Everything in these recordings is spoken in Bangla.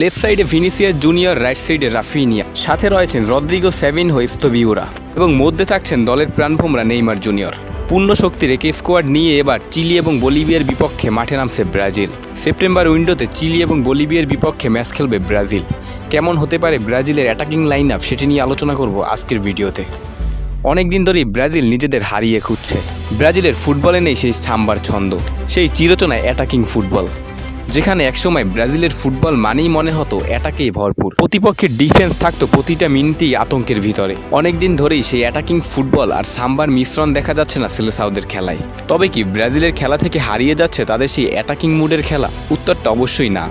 লেফট সাইডে ভিনিসিয়াস জুনিয়র, রাইট সাইডে রাফিনিয়া। সাথে রয়েছেন রদ্রিগো সেভিন হোস্তবিউরা এবং মধ্যে থাকছেন দলের প্রাণভোমরা নেইমার জুনিয়র। পূর্ণ শক্তি রেখে স্কোয়াড নিয়ে এবার চিলি এবং বলিভিয়ার বিপক্ষে মাঠে নামছে ব্রাজিল। সেপ্টেম্বর উইন্ডোতে চিলি এবং বলিভিয়ার বিপক্ষে ম্যাচ খেলবে ব্রাজিল। কেমন হতে পারে ব্রাজিলের অ্যাটাকিং লাইন আপ সেটি নিয়ে আলোচনা করব আজকের ভিডিওতে। অনেক দিন ধরেই ব্রাজিল নিজেদের হারিয়ে খুঁজছে। ব্রাজিলের ফুটবলে নেই সেই সাম্বার ছন্দ, সেই চিরচনায় অ্যাটাকিং ফুটবল। যেখানে একসময় ব্রাজিলের ফুটবল মানেই মনে হতো অ্যাটাকেই ভরপুর। প্রতিপক্ষের ডিফেন্স থাকতো প্রতিটা মিনিটেই আতঙ্কের ভিতরে। অনেক দিন ধরেই সেই অ্যাটাকিং ফুটবল আর সাম্বার মিশ্রণ দেখা যাচ্ছে না সেলেসাউদের খেলায়। তবে কি ব্রাজিলের খেলা থেকে হারিয়ে যাচ্ছে তাদের সেই অ্যাটাকিং মুডের খেলা? উত্তরটা অবশ্যই না।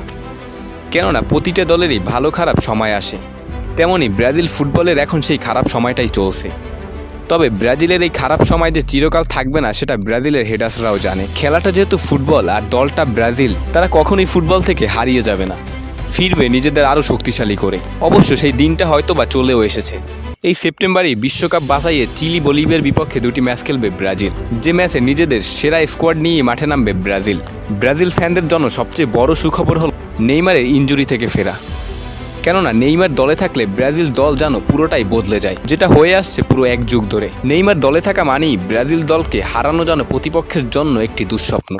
কেননা প্রতিটা দলেরই ভালো খারাপ সময় আসে। তেমনি ব্রাজিল ফুটবলের এখন সেই খারাপ সময়টাই চলছে। তবে ব্রাজিলের এই খারাপ সময় যে চিরকাল থাকবে না, সেটা ব্রাজিলের হেডার্সরাও জানে। খেলাটা যেহেতু ফুটবল আর দলটা ব্রাজিল, তারা কখনোই ফুটবল থেকে হারিয়ে যাবে না। ফিরবে নিজেদের আরও শক্তিশালী করে। অবশ্য সেই দিনটা হয়তো বা চলেও এসেছে। এই সেপ্টেম্বরেই বিশ্বকাপ বাছাইয়ে চিলি বলিভিয়ার বিপক্ষে দুটি ম্যাচ খেলবে ব্রাজিল। যে ম্যাচে নিজেদের সেরা স্কোয়াড নিয়ে মাঠে নামবে ব্রাজিল। ব্রাজিল ফ্যানদের জন্য সবচেয়ে বড় সুখবর হল নেইমারের ইঞ্জুরি থেকে ফেরা। কেননা নেইমার দলে থাকলে ব্রাজিল দল যেন পুরোটাই বদলে যায়, যেটা হয়ে আসছে পুরো এক যুগ ধরে। নেইমার দলে থাকা মানেই ব্রাজিল দলকে হারানো যেন প্রতিপক্ষের জন্য একটি দুঃস্বপ্ন।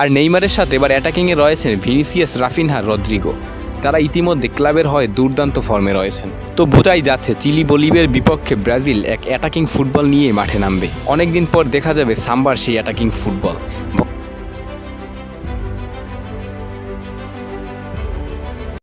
আর নেইমারের সাথে এবার অ্যাটাকিংয়ে রয়েছেন ভিনিসিয়াস রাফিনহা রদ্রিগো। তারা ইতিমধ্যে ক্লাবের হয়ে দুর্দান্ত ফর্মে রয়েছেন। তো বোঝাই যাচ্ছে, চিলি বলিভের বিপক্ষে ব্রাজিল এক অ্যাটাকিং ফুটবল নিয়ে মাঠে নামবে। অনেকদিন পর দেখা যাবে সাম্বার সেই অ্যাটাকিং ফুটবল।